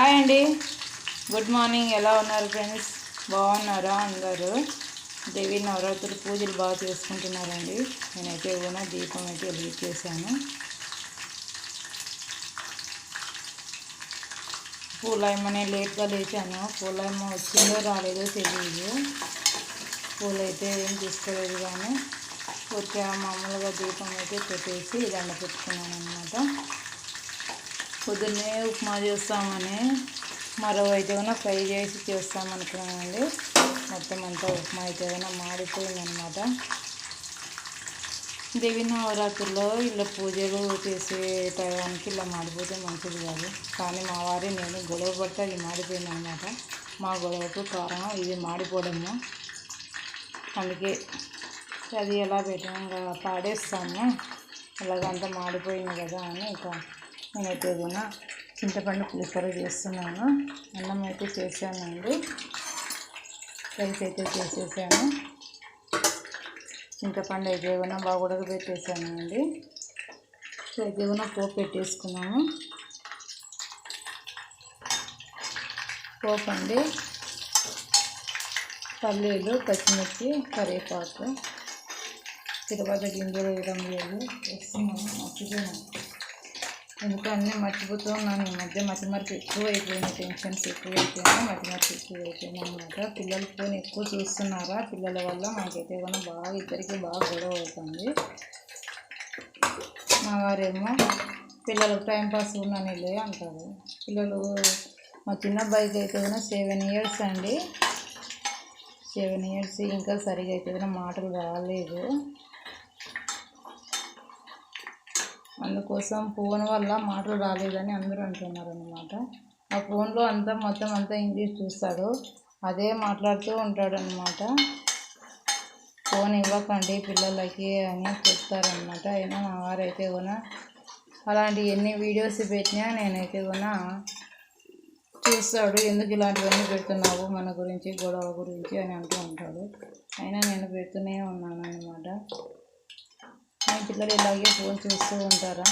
Hi అండి. Good morning. ఎలా ఉన్నారు ఫ్రెండ్స్? బాగున్నారా అందరూ? దేవి నవరాత్రులు పూజలు బాగా చేసుకుంటున్నారండి. నేనైతే కూడా దీపం అయితే వెలిగించేసాను పూలమ్మనే లేట్గా లేచాను. పూలమ్మ వచ్చిందో రాలేదో తెలియదు పూలు అయితే ఏం తీసుకోలేదు కానీ వచ్చా మామూలుగా దీపం అయితే పెట్టేసి దండ పెట్టుకున్నాను అనమాట పొద్దున్నే ఉప్మా చేస్తామని మరో అయితే ఫ్రై చేసి చేస్తామనుకున్నామండి. మొత్తం అంతా ఉప్మా అయితే ఏమైనా మాడిపోయిందనమాట. దేవి నవరాత్రుల్లో ఇలా పూజలు చేసే టయానికి ఇలా మాడిపోతే మంచిది కాదు. కానీ మా వారి నేను గొడవ పడితే అది మాడిపోయిందనమాట. మా గొడవకు కారణం ఇది మాడిపోవడము. అందుకే అది ఎలా పెట్టాము పాడేస్తాము. ఇలాగంతా మాడిపోయింది కదా అని ఇక నేనైతే కూడా చింతపండు పులిహోర చేస్తున్నాను. అన్నం అయితే చేశానండి. రైస్ అయితే చేసేసాను. చింతపండు అయితే కూడా బాగా పెట్టేసానండి సో అయితే కూడా పోపు పెట్టేసుకున్నాము పోపు అండి. పల్లీలు పచ్చిమిర్చి కరివేపాకు తిరువాత గింజలు వేయడం లేదు వేస్తున్నాము ఎందుకు అన్నీ మర్చిపోతూ ఉన్నాను. ఈ మధ్య మతిమరుపు ఎక్కువ అయిపోయింది టెన్షన్స్ ఎక్కువ అయిపోయినాయి మతిమరుపు ఎక్కువ అయిపోయింది అనమాట పిల్లలు ఫోన్ ఎక్కువ చూస్తున్నారా? పిల్లల వల్ల మాకైతే ఏమైనా బాగా ఇద్దరికి బాగా గొడవ అవుతుంది. మా వారేమో పిల్లలు టైంపాస్ ఉన్నానిలే అంటారు. పిల్లలు మా చిన్న అబ్బాయికి అయితే కూడా సెవెన్ ఇయర్స్ అండి. సెవెన్ ఇయర్స్ ఇంకా సరిగా అయితే మాటలు రాలేదు. అందుకోసం ఫోన్ వల్ల మాటలు రాలేదని అందరూ అంటున్నారు అనమాట ఆ ఫోన్లో అంతా మొత్తం అంతా ఇంగ్లీష్ చూస్తాడు. అదే మాట్లాడుతూ ఉంటాడు అనమాట ఫోన్ ఇవ్వకండి పిల్లలకి అని చెప్తారనమాట అయినా మా వారైతే కూడా అలాంటి ఎన్ని వీడియోస్ పెట్టినా నేనైతే కూడా చూస్తాడు. ఎందుకు ఇలాంటివన్నీ పెడుతున్నావు? మన గురించి గొడవ గురించి అని అంటూ ఉంటాడు. అయినా నేను పెడుతూనే ఉన్నాను అనమాట మీ పిల్లలు ఇలాగే ఫోన్ చూస్తూ ఉంటారా?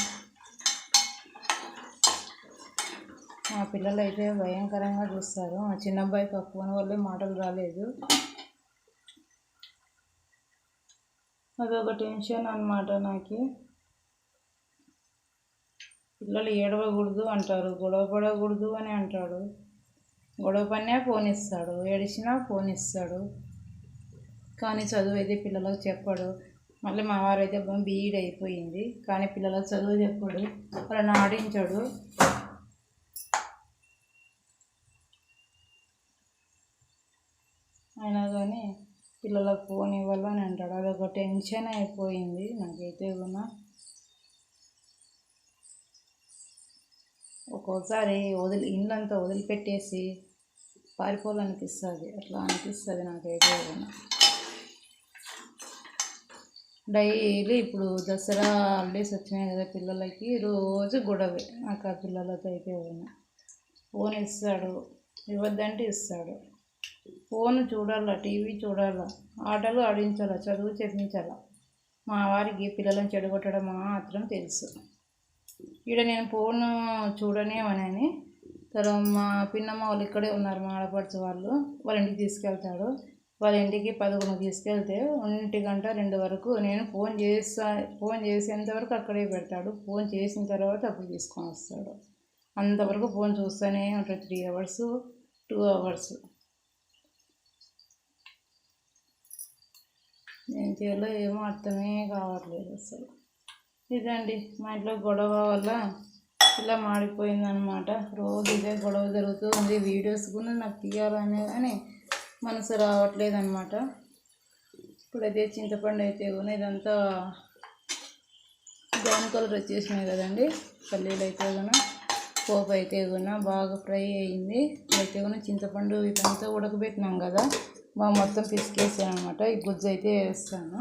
మా పిల్లలు అయితే భయంకరంగా చూస్తారు. మా చిన్న అబ్బాయికి ఆ ఫోన్ వల్లే మాటలు రాలేదు. అదొక టెన్షన్ అనమాట నాకు. పిల్లలు ఏడవకూడదు అంటారు గొడవ పడకూడదు అని అంటాడు. గొడవ పడినా ఫోన్ ఇస్తాడు ఏడిచినా ఫోన్ ఇస్తాడు. కానీ చదువు అయితే పిల్లలకు చెప్పడు. మళ్ళీ మా వారు అయితే బీఈడ్ అయిపోయింది. కానీ పిల్లలకు చదువు చెప్పడు. వాళ్ళని ఆడించాడు. అయినా కానీ పిల్లలకు ఫోన్ ఇవ్వాలని అంటాడు. అదొక టెన్షన్ అయిపోయింది నాకైతే కూడా ఒక్కోసారి వదిలి ఇల్లంతా వదిలిపెట్టేసి పారిపోవాలనిపిస్తుంది. అట్లా అనిపిస్తుంది నాకైతే కూడా డైలీ ఇప్పుడు దసరా హాలిడేస్ వచ్చినాయి కదా పిల్లలకి రోజు గొడవే. నాకు ఆ పిల్లలతో అయితే ఉన్నా ఫోన్ ఇస్తాడు ఇవ్వద్దంటే ఇస్తాడు. ఫోన్ చూడాలా టీవీ చూడాలా ఆటలు ఆడించాలా చదువు చదివించాలా? మా వారికి పిల్లలను చెడగొట్టడం మాత్రం తెలుసు. ఈడ నేను ఫోన్ చూడనేమనని తర్వాత మా పిన్నమ్మ వాళ్ళు ఇక్కడే ఉన్నారు మా ఆడపడుచు వాళ్ళు. వాళ్ళ ఇంటికి తీసుకెళ్తాడు. వాళ్ళ ఇంటికి పదకొండు తీసుకెళ్తే ఒంటి గంట రెండు వరకు నేను ఫోన్ చేస్తా ఫోన్ చేసేంత వరకు అక్కడే పెడతాడు. ఫోన్ చేసిన తర్వాత అప్పుడు తీసుకొని వస్తాడు. అంతవరకు ఫోన్ చూస్తూనే ఉంటాడు. Three hours two hours. ఏం చేయాలో ఏమో అర్థమే కావట్లేదు అసలు. ఇదండి మా ఇంట్లో గొడవ వల్ల ఇలా మాడిపోయిందనమాట రోజు ఇదే గొడవ జరుగుతూ ఉంది. వీడియోస్ కూడా నాకు తీయాలనే కానీ మనసు రావట్లేదు అనమాట ఇప్పుడైతే చింతపండు అయితే కూడా ఇదంతా బ్రౌన్ కలర్ వచ్చేసినాయి కదండి. పల్లీలు అయితే కూడా పోపు అయితే కూడా బాగా ఫ్రై అయింది. అయితే కూడా చింతపండు ఇదంతా ఉడకబెట్టినాం కదా. బాగా మొత్తం పిసికేసాను అనమాట ఈ గుజ్జు అయితే వేస్తాను.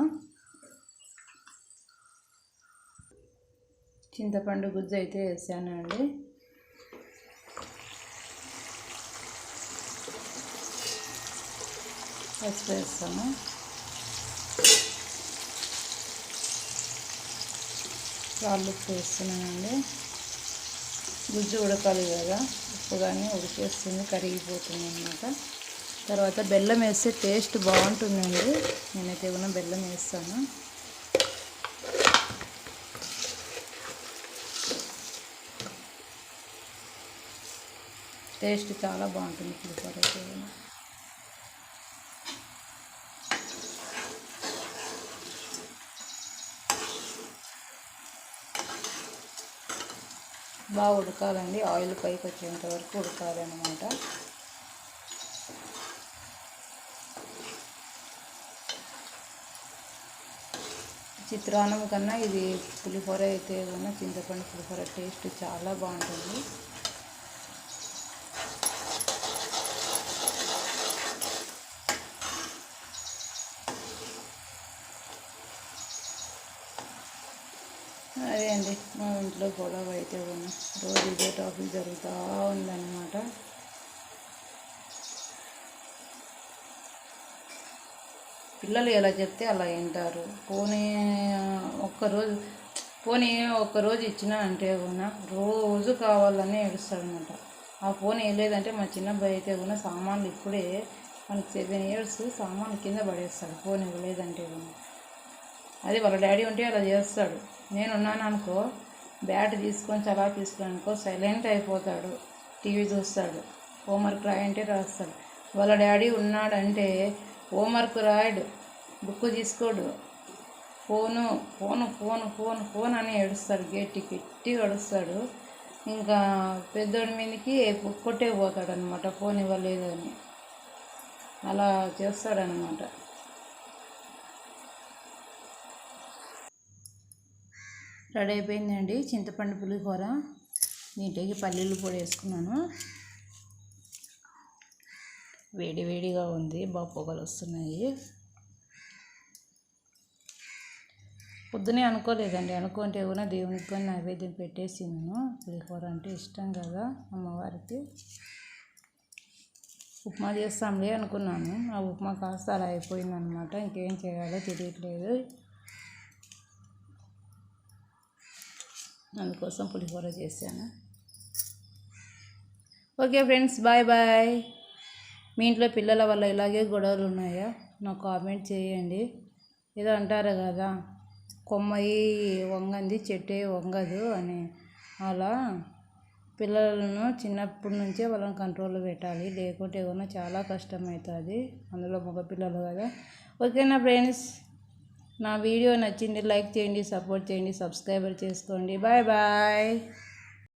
చింతపండు గుజ్జు అయితే వేసానండి. పసుపు వేస్తాము రాళ్ళు వేస్తున్నానండి గుజ్జు ఉడకాలి కదా ఉప్పుగానే ఉడికేస్తుంది కరిగిపోతుంది అనమాట తర్వాత బెల్లం వేస్తే టేస్ట్ బాగుంటుందండి. నేనైతే ఏమైనా బెల్లం వేస్తాను. టేస్ట్ చాలా బాగుంటుంది పులిహోర అయితే. బాగా ఉడకాలండి. ఆయిల్ పైకి వచ్చేంత వరకు ఉడకాలి అనమాట చిత్రాన్నం కన్నా ఇది పులిహోర అయితే కన్నా చింతపండు పులిహోర టేస్ట్ చాలా బాగుంటుంది అదే అండి. మా ఇంట్లో గొడవ అయితే ఉన్న రోజు ఇదే టాపిక్ జరుగుతూ ఉందన్నమాట. పిల్లలు ఎలా చెప్తే అలా వింటారు. పోనీ ఒక్కరోజు పోనీ ఒక్కరోజు ఇచ్చినా అంటే కూడా రోజు కావాలని ఏడుస్తాడనమాట ఆ ఫోన్ వేయలేదంటే మా చిన్న అబ్బాయి అయితే కూడా సామాన్లు ఇప్పుడే మనకి సెవెన్ ఇయర్స్ సామాన్లు కింద పడేస్తాడు. ఫోన్ ఇవ్వలేదంటే కూడా అది వాళ్ళ డాడీ ఉంటే అలా చేస్తాడు. నేను ఉన్నాను అనుకో బ్యాట్ తీసుకొని చలా తీసుకొని అనుకో సైలెంట్ అయిపోతాడు. టీవీ చూస్తాడు. హోంవర్క్ రాయంటే రాస్తాడు. వాళ్ళ డాడీ ఉన్నాడంటే హోంవర్క్ రాయడు. బుక్ తీసుకోడు. Phone phone phone phone phone అని ఏడుస్తాడు. గట్టి గట్టి ఏడుస్తాడు. ఇంకా పెద్దోడి మీదకి కొట్టే పోతాడు అనమాట ఫోన్ ఇవ్వలేదు అని. అలా చేస్తాడనమాట రెడీ అయిపోయిందండి. చింతపండు పులిహోర నీటికి పల్లీలు పొడి వేసుకున్నాను. వేడి వేడిగా ఉంది బాగా పొగలు వస్తున్నాయి. పొద్దునే అనుకోలేదండి. అనుకుంటే కూడా దేవునికి కానీ నైవేద్యం పెట్టేసి నేను. పులిహోర అంటే ఇష్టం కదా అమ్మవారికి. ఉప్మా చేస్తాంలే అనుకున్నాను. ఆ ఉప్మా కాస్త అలా అయిపోయిందనమాట. ఇంకేం చేయాలో తెలియట్లేదు. అందుకోసం పులిహోర చేశాను. Okay friends bye bye. మీ ఇంట్లో పిల్లల వల్ల ఇలాగే గొడవలు ఉన్నాయా? నాకు కామెంట్ చేయండి. ఏదో అంటారు కదా కొమ్మయి వంగంది చెట్టే వంగదు అని. అలా పిల్లలను చిన్నప్పటి నుంచే వాళ్ళని కంట్రోల్లో పెట్టాలి. లేకుంటే ఏమన్నా చాలా కష్టమవుతుంది. అందులో మగపిల్లలు కదా. ఓకేనా ఫ్రెండ్స్? నా వీడియో నచ్చింది లైక్ చేయండి సపోర్ట్ చేయండి సబ్స్క్రైబర్ చేసుకోండి. Bye bye.